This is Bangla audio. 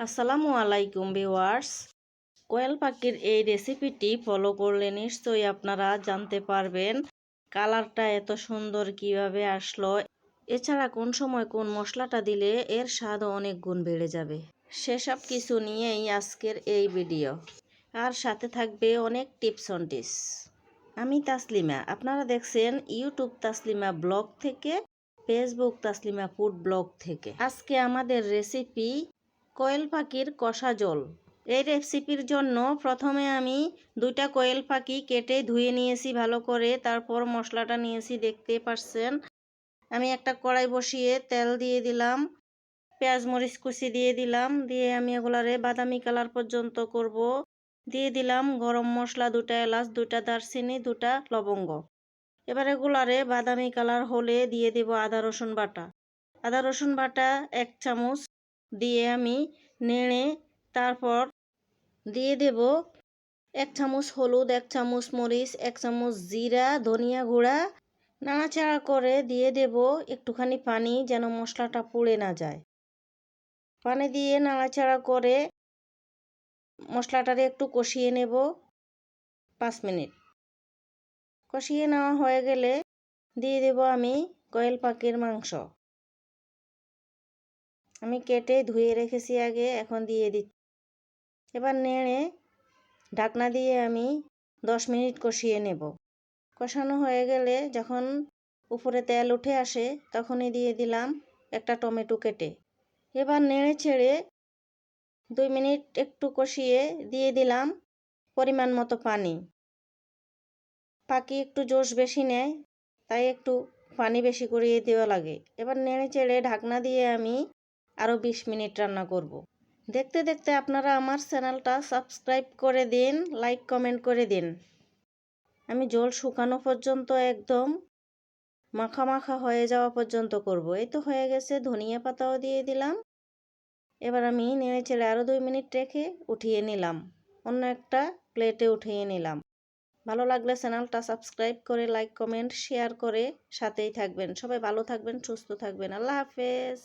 আসসালামু আলাইকুম ভিওয়ার্স কোয়েল পাখির এই রেসিপিটি ফলো করলে নিশ্চয়ই আপনারা জানতে পারবেন কালারটা এত সুন্দর কীভাবে আসলো, এছাড়া কোন সময় কোন মশলাটা দিলে এর স্বাদও অনেক গুণ বেড়ে যাবে। সেসব কিছু নিয়েই আজকের এই ভিডিও। আর সাথে থাকবে অনেক টিপস অন টিপস। আমি তাসলিমা, আপনারা দেখছেন ইউটিউব তাসলিমা ব্লগ থেকে, ফেসবুক তাসলিমা ফুড ব্লগ থেকে। আজকে আমাদের রেসিপি কোয়েল পাখির কষা জল। এই রেসিপির জন্য প্রথমে আমি দুইটা কোয়েল পাখি কেটে ধুয়ে নিয়েছি ভালো করে। তারপর মশলাটা নিয়েছি, দেখতে পারছেন। আমি একটা কড়াই বসিয়ে তেল দিয়ে দিলাম, পেঁয়াজ, মরিচ কুচি দিয়ে দিলাম। দিয়ে আমি এগুলারে বাদামি কালার পর্যন্ত করব। দিয়ে দিলাম গরম মশলা দুটা এলাচ দুটা দারচিনি দুটা লবঙ্গ। এবার এগুলারে বাদামি কালার হলে দিয়ে দেব আদা, রসুন বাটা। আদা, রসুন বাটা এক চামচ দিয়ে আমি নেড়ে তারপর দিয়ে দেব এক চামচ হলুদ, এক চামচ মরিচ, এক চামচ জিরা, ধনিয়া গুঁড়া। নাড়াচাড়া করে দিয়ে দেব একটুখানি পানি যেন মশলাটা পুড়ে না যায়। পানি দিয়ে নাড়াচাড়া করে মশলাটারে একটু কষিয়ে নেব পাঁচ মিনিট। কষিয়ে নেওয়া হয়ে গেলে দিয়ে দেব আমি কয়েল পাখির মাংস। আমি কেটে ধুয়ে রেখেছি আগে, এখন দিয়ে দিচ্ছি। এবার নেড়ে ঢাকনা দিয়ে আমি দশ মিনিট কষিয়ে নেব। কষানো হয়ে গেলে যখন উপরে তেল উঠে আসে, তখনই দিয়ে দিলাম একটা টমেটো কেটে। এবার নেড়ে ছেড়ে দুই মিনিট একটু কষিয়ে দিয়ে দিলাম পরিমাণ মতো পানি। পাখি একটু জোশ বেশি নেয়, তাই একটু পানি বেশি করিয়ে দেওয়া লাগে। এবার নেড়ে চেড়ে ঢাকনা দিয়ে আমি আরও বিশ মিনিট রান্না করব। দেখতে দেখতে আপনারা আমার চ্যানেলটা সাবস্ক্রাইব করে দিন, লাইক, কমেন্ট করে দিন। আমি জল শুকানো পর্যন্ত একদম মাখা মাখা হয়ে যাওয়া পর্যন্ত করব। এই তো হয়ে গেছে, ধনিয়া পাতাও দিয়ে দিলাম। এবার আমি নেড়ে চেড়ে আরও দুই মিনিট রেখে উঠিয়ে নিলাম। অন্য একটা প্লেটে উঠিয়ে নিলাম। ভালো লাগলে চ্যানেলটা সাবস্ক্রাইব করে, লাইক, কমেন্ট, শেয়ার করে সাথেই থাকবেন। সবাই ভালো থাকবেন, সুস্থ থাকবেন। আল্লাহ হাফেজ।